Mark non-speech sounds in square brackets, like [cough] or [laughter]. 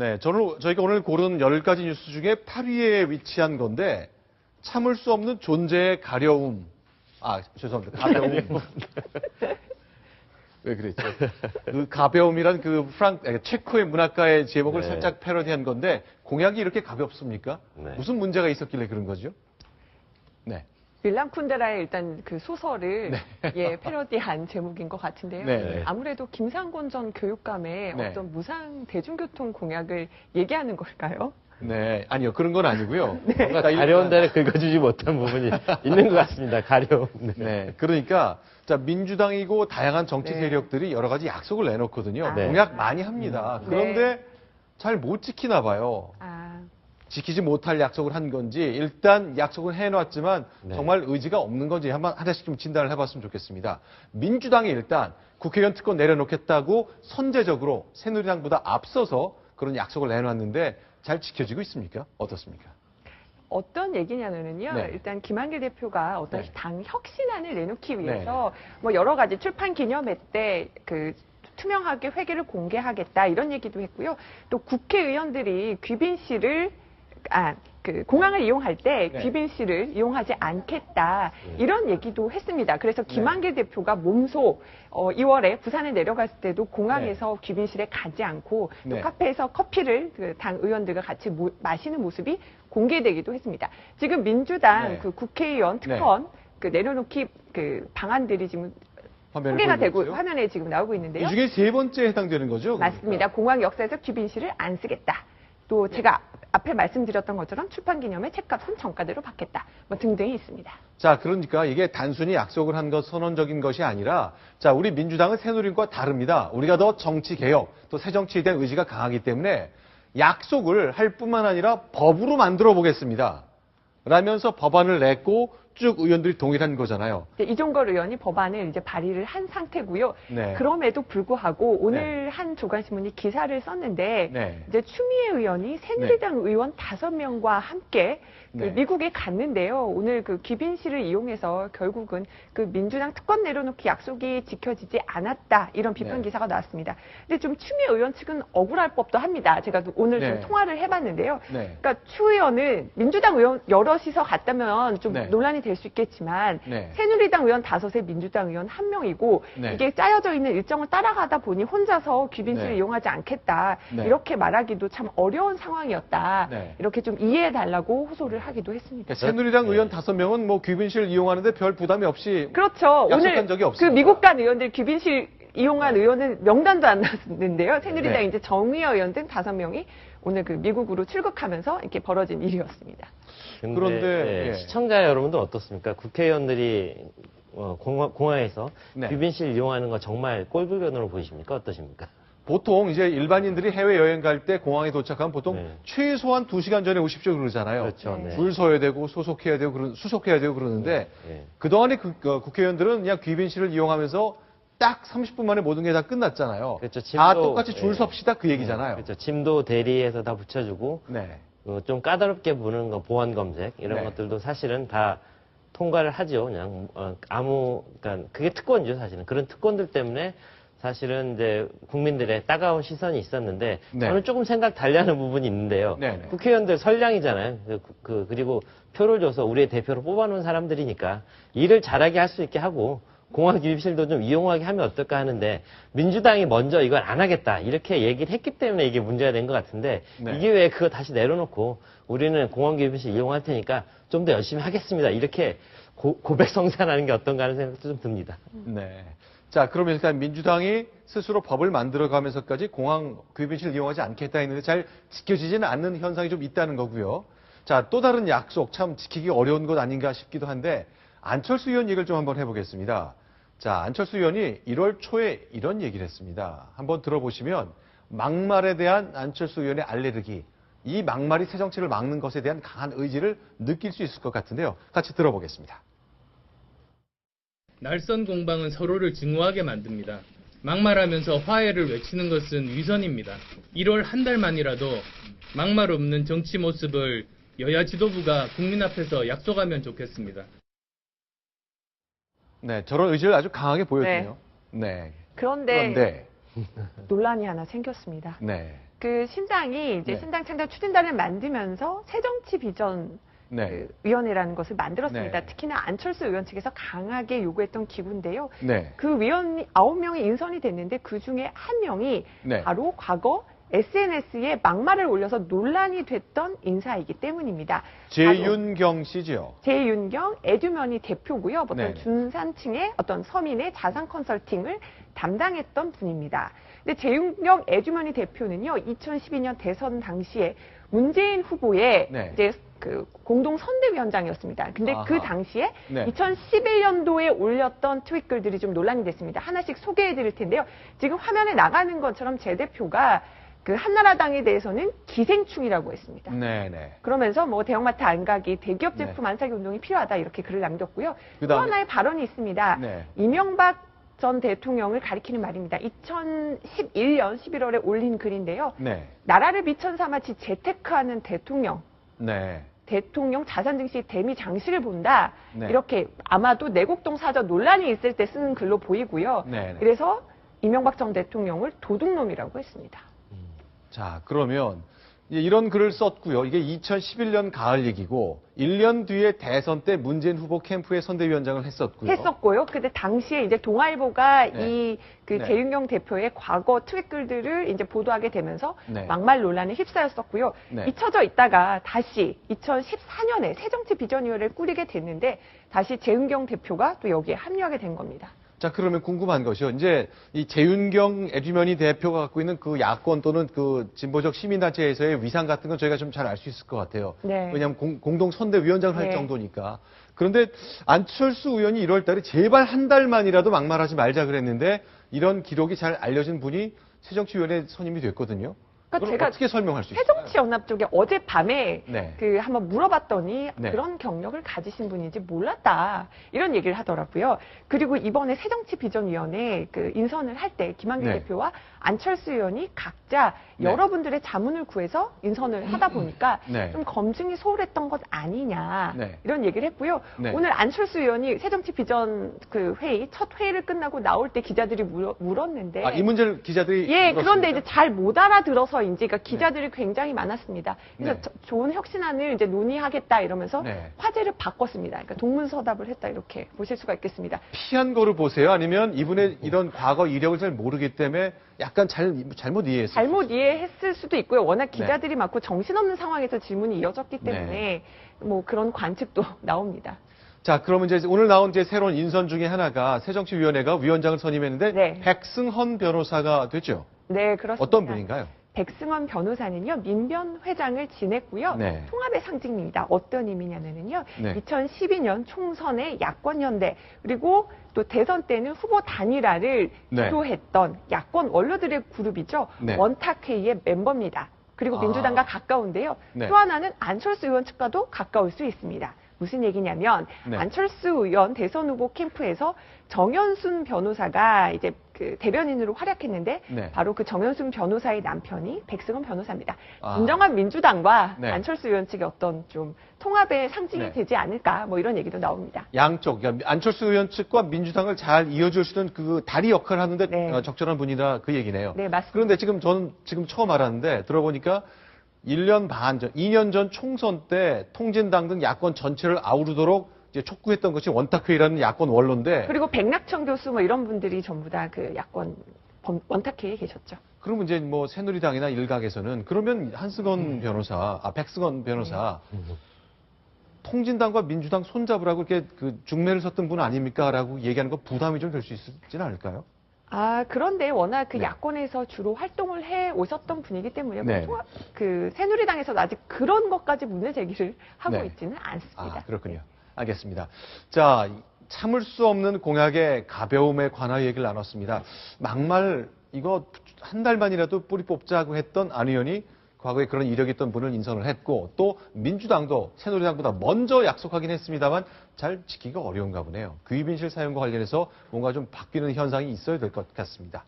네, 저는 저희가 오늘 고른 10가지 뉴스 중에 8위에 위치한 건데 참을 수 없는 존재의 가려움. 아, 죄송합니다. 가벼움. [laughs] [laughs] 왜 그랬죠? 그 가벼움이란 그 프랑 아니, 체코의 문학가의 제목을 네. 살짝 패러디한 건데 공약이 이렇게 가볍습니까? 네. 무슨 문제가 있었길래 그런 거죠? 네. 윌람 쿤데라의 일단 그 소설을 네. 예 패러디한 제목인 것 같은데요. 네. 아무래도 김상곤 전 교육감의 네. 어떤 무상 대중교통 공약을 얘기하는 걸까요? 네. 아니요. 그런 건 아니고요. [laughs] 뭔가 자, 일단- 가려운 데를 긁어주지 못한 부분이 [laughs] 있는 것 같습니다. 가려움. 네. 네. 그러니까 자 민주당이고 다양한 정치 네. 세력들이 여러 가지 약속을 내놓거든요. 아. 공약 많이 합니다. 네. 그런데 잘 못 지키나 봐요. 아, 지키지 못할 약속을 한 건지 일단 약속을 해놨지만 네. 정말 의지가 없는 건지 한번 하나씩 좀 진단을 해봤으면 좋겠습니다. 민주당이 일단 국회의원 특권 내려놓겠다고 선제적으로 새누리당보다 앞서서 그런 약속을 내놨는데 잘 지켜지고 있습니까? 어떻습니까? 어떤 얘기냐면요. 네. 일단 김한길 대표가 어떤 네. 당 혁신안을 내놓기 위해서 뭐 여러 가지 출판 기념회 때그 투명하게 회계를 공개하겠다 이런 얘기도 했고요. 또 국회의원들이 귀빈 씨를 아, 그 공항을 이용할 때 네. 귀빈 씨를 이용하지 않겠다 네. 이런 얘기도 했습니다. 그래서 김한길 대표가 몸소 어, 2월에 부산에 내려갔을 때도 공항에서 귀빈실에 가지 않고 또 네. 카페에서 커피를 그 당 의원들과 같이 모- 마시는 모습이 공개되기도 했습니다. 지금 민주당 네. 그 국회의원 특권 그 내려놓기 그 방안들이 지금 소개가 되고 보여주세요. 화면에 지금 나오고 있는데요. 이 중에 세 번째 해당되는 거죠? 맞습니다. 공항 역사에서 귀빈실을 안 쓰겠다. 또 제가 앞에 말씀드렸던 것처럼 출판 기념회 책값은 정가대로 받겠다. 뭐 등등이 있습니다. 자, 그러니까 이게 단순히 약속을 한 것 선언적인 것이 아니라 자, 우리 민주당은 새누리당과 다릅니다. 우리가 더 정치 개혁, 또 새 정치에 대한 의지가 강하기 때문에 약속을 할 뿐만 아니라 법으로 만들어 보겠습니다. 라면서 법안을 냈고 쭉 의원들이 동의한 거잖아요. 이제 이종걸 의원이 법안을 이제 발의를 한 상태고요. 네. 그럼에도 불구하고 오늘 한 조간신문이 기사를 썼는데 네. 이제 추미애 의원이 새누리당 의원 다섯 명과 함께 그 네. 미국에 갔는데요. 오늘 그 귀빈실을 이용해서 결국은 그 민주당 특권 내려놓기 약속이 지켜지지 않았다 이런 비판 네. 기사가 나왔습니다. 근데 좀 추미애 의원 측은 억울할 법도 합니다. 제가 오늘 네. 좀 통화를 해봤는데요. 네. 그러니까 추 의원은 민주당 의원 여럿이서 갔다면 좀 네. 논란이 될 수 있겠지만 네. 새누리당 의원 다섯에 민주당 의원 한 명이고 네. 이게 짜여져 있는 일정을 따라가다 보니 혼자서 귀빈실을 네. 이용하지 않겠다 네. 이렇게 말하기도 참 어려운 상황이었다 네. 이렇게 좀 이해해 달라고 호소를 하기도 했습니다. 그러니까 새누리당 네. 의원 다섯 명은 뭐 귀빈실 이용하는데 별 부담이 없이 그렇죠. 약속한 오늘 적이 그 없습니다. 미국 간 의원들 귀빈실 이용한 의원은 명단도 안 났는데요. 새누리당 네. 이제 정의여 의원 등 다섯 명이 오늘 그 미국으로 출국하면서 이렇게 벌어진 일이었습니다. 근데, 그런데, 예, 예. 시청자 여러분들 어떻습니까? 국회의원들이 어, 공항, 공항에서 네. 귀빈실 이용하는 거 정말 꼴불견으로 보이십니까? 어떠십니까? 보통 이제 일반인들이 해외 여행 갈 때 공항에 도착하면 보통 네. 최소한 두시간 전에 오십시오 그러잖아요. 그렇죠. 네. 네. 줄 서야 되고 소속해야 되고 그런 수속해야 되고 그러는데 예. 그동안에 그, 어, 국회의원들은 그냥 귀빈실을 이용하면서 딱 30분 만에 모든 게 다 끝났잖아요. 그렇죠. 다 짐도, 똑같이 줄 예. 섭시다 그 얘기잖아요. 그렇죠. 짐도 대리해서 다 붙여주고 네. 어, 좀 까다롭게 보는 거 보안 검색 이런 네. 것들도 사실은 다 통과를 하죠. 그냥 어, 아무 그러니까 그게 특권이죠 사실은 그런 특권들 때문에 사실은 이제 국민들의 따가운 시선이 있었는데 네. 저는 조금 생각 달리하는 부분이 있는데요. 네, 네. 국회의원들 선량이잖아요. 그, 그, 그리고 표를 줘서 우리의 대표로 뽑아놓은 사람들이니까 일을 잘하게 할 수 있게 하고 공항 기입실도 좀 이용하게 하면 어떨까 하는데 민주당이 먼저 이걸 안 하겠다 이렇게 얘기를 했기 때문에 이게 문제가 된 것 같은데 네. 이게 왜 그거 다시 내려놓고 우리는 공항 기입실 이용할 테니까 좀 더 열심히 하겠습니다 이렇게 고, 고백 성사하는 게 어떤가 하는 생각도 좀 듭니다. 네. 자, 그러면 일단 민주당이 스스로 법을 만들어가면서까지 공항 귀빈실 이용하지 않겠다 했는데 잘 지켜지지는 않는 현상이 좀 있다는 거고요. 자, 또 다른 약속 참 지키기 어려운 것 아닌가 싶기도 한데 안철수 의원 얘기를 좀 한번 해보겠습니다. 자, 안철수 의원이 1월 초에 이런 얘기를 했습니다. 한번 들어보시면 막말에 대한 안철수 의원의 알레르기, 이 막말이 새 정치를 막는 것에 대한 강한 의지를 느낄 수 있을 것 같은데요. 같이 들어보겠습니다. 날선 공방은 서로를 증오하게 만듭니다. 막말하면서 화해를 외치는 것은 위선입니다. 1월 한 달 만이라도 막말 없는 정치 모습을 여야 지도부가 국민 앞에서 약속하면 좋겠습니다. 네, 저런 의지를 아주 강하게 보여주네요. 네. 그런데 그런데, [laughs] 논란이 하나 생겼습니다. 네. 그 신당이 이제 네. 신당 창당 추진단을 만들면서 새정치 비전 네. 그 위원회라는 것을 만들었습니다. 네. 특히나 안철수 의원 측에서 강하게 요구했던 기구인데요. 네. 그 위원이 아홉 명이 인선이 됐는데 그 중에 한 명이 네. 바로 과거 SNS에 막말을 올려서 논란이 됐던 인사이기 때문입니다. 재윤경 씨죠. 제윤경 에듀머니 대표고요. 어떤 네네. 중산층의 어떤 서민의 자산 컨설팅을 담당했던 분입니다. 근데 제윤경 에듀머니 대표는요, 2012년 대선 당시에 문재인 후보의 네. 이제 그 공동 선대위원장이었습니다. 근데 아하. 그 당시에 네. 2011년도에 올렸던 트윗 글들이 좀 논란이 됐습니다. 하나씩 소개해 드릴 텐데요. 지금 화면에 나가는 것처럼 제 대표가 그 한나라당에 대해서는 기생충이라고 했습니다. 네네. 그러면서 뭐 대형마트 안 가기, 대기업 네. 제품 안 사기 운동이 필요하다 이렇게 글을 남겼고요. 또 그다음에- 하나의 발언이 있습니다. 네. 이명박 전 대통령을 가리키는 말입니다. 2011년 11월에 올린 글인데요. 네. 나라를 비천 삼아치 재테크하는 대통령, 네. 대통령 자산 증시 대미 장식을 본다. 네. 이렇게 아마도 내곡동 사저 논란이 있을 때 쓰는 글로 보이고요. 네. 네. 그래서 이명박 전 대통령을 도둑놈이라고 했습니다. 자, 그러면 이런 글을 썼고요. 이게 2011년 가을 얘기고 1년 뒤에 대선 때 문재인 후보 캠프의 선대위원장을 했었고요. 했었고요. 근데 당시에 이제 동아일보가 네. 이그 네. 재윤경 대표의 과거 트윗글들을 이제 보도하게 되면서 네. 막말 논란에 휩싸였었고요. 네. 잊혀져 있다가 다시 2014년에 새정치 비전위원회를 꾸리게 됐는데 다시 재윤경 대표가 또 여기에 합류하게 된 겁니다. 자, 그러면 궁금한 것이요. 이제 이 재윤경 에듀머니 대표가 갖고 있는 그 야권 또는 그 진보적 시민단체에서의 위상 같은 건 저희가 좀 잘 알 수 있을 것 같아요. 네. 왜냐하면 공, 동 선대위원장을 할 네. 정도니까. 그런데 안철수 의원이 1월 달에 제발 한 달만이라도 막말하지 말자 그랬는데 이런 기록이 잘 알려진 분이 새정치위원회 선임이 됐거든요. 그러니까 제가 어떻게 설명할 수 있어요? 새정치 연합 쪽에 어젯밤에 네. 그 한번 물어봤더니 네. 그런 경력을 가지신 분인지 몰랐다 이런 얘기를 하더라고요. 그리고 이번에 새정치 비전위원회 그 인선을 할 때 김한길 네. 대표와 안철수 의원이 각자 네. 여러분들의 자문을 구해서 인선을 하다 보니까 네. 좀 검증이 소홀했던 것 아니냐 네. 이런 얘기를 했고요. 네. 오늘 안철수 의원이 새정치 비전 그 회의 첫 회의를 끝나고 나올 때 기자들이 물었는데 아, 이 문제를 기자들이 예, 물었습니까? 그런데 이제 잘 못 알아들어서 인지, 그러니까 기자들이 굉장히 많았습니다. 그래서 네. 저- 좋은 혁신안을 이제 논의하겠다 이러면서 네. 화제를 바꿨습니다. 그러니까 동문서답을 했다 이렇게 보실 수가 있겠습니다. 피한 거를 보세요? 아니면 이분의 이런 과거 이력을 잘 모르기 때문에 약간 잘, 잘못 이해했어요? 잘못 이해했을 수도 있고요. 워낙 네. 기자들이 많고 정신없는 상황에서 질문이 이어졌기 네. 때문에 뭐 그런 관측도 [laughs] 나옵니다. 자, 그러면 이제 오늘 나온 이제 새로운 인선 중에 하나가 새정치위원회가 위원장을 선임했는데 네. 백승헌 변호사가 됐죠. 네, 그렇습니다. 어떤 분인가요? 백승원 변호사는요, 민변 회장을 지냈고요. 네. 통합의 상징입니다. 어떤 의미냐면요. 네. 2012년 총선의 야권 연대, 그리고 또 대선 때는 후보 단일화를 네. 주도했던 야권 원로들의 그룹이죠. 네. 원탁회의의 멤버입니다. 그리고 아. 민주당과 가까운데요. 네. 또 하나는 안철수 의원 측과도 가까울 수 있습니다. 무슨 얘기냐면 네. 안철수 의원 대선 후보 캠프에서 정현순 변호사가 이제 그 대변인으로 활약했는데 네. 바로 그 정현순 변호사의 남편이 백승원 변호사입니다. 아. 진정한 민주당과 네. 안철수 의원 측의 어떤 좀 통합의 상징이 네. 되지 않을까 뭐 이런 얘기도 나옵니다. 양쪽, 그러니까 안철수 의원 측과 민주당을 잘 이어줄 수 있는 그 다리 역할을 하는데 네. 어, 적절한 분이다 그 얘기네요. 네, 맞습니다. 그런데 지금 저는 지금 처음 알았는데 들어보니까 1년 반 전, 2년 전 총선 때 통진당 등 야권 전체를 아우르도록 이제 촉구했던 것이 원탁회의라는 야권 원로인데 그리고 백낙천 교수 뭐 이런 분들이 전부 다 그 야권 범- 원탁회의에 계셨죠. 그러면 이제 뭐 새누리당이나 일각에서는 그러면 한승원 음. 변호사, 아 백승원 변호사 네. 통진당과 민주당 손잡으라고 이렇게 그 중매를 섰던 분 아닙니까라고 얘기하는 거 부담이 좀 될 수 있지는 않을까요? 아, 그런데 워낙 그 네. 야권에서 주로 활동을 해 오셨던 분이기 때문에 네. 뭐 통합- 그 새누리당에서 아직 그런 것까지 문제 제기를 하고 네. 있지는 않습니다. 아, 그렇군요. 알겠습니다. 자, 참을 수 없는 공약의 가벼움에 관하여 얘기를 나눴습니다. 막말 이거 한 달만이라도 뿌리 뽑자고 했던 안 의원이 과거에 그런 이력이 있던 분을 인선을 했고 또 민주당도 새누리당보다 먼저 약속하긴 했습니다만 잘 지키기가 어려운가 보네요. 귀빈실 사용과 관련해서 뭔가 좀 바뀌는 현상이 있어야 될 것 같습니다.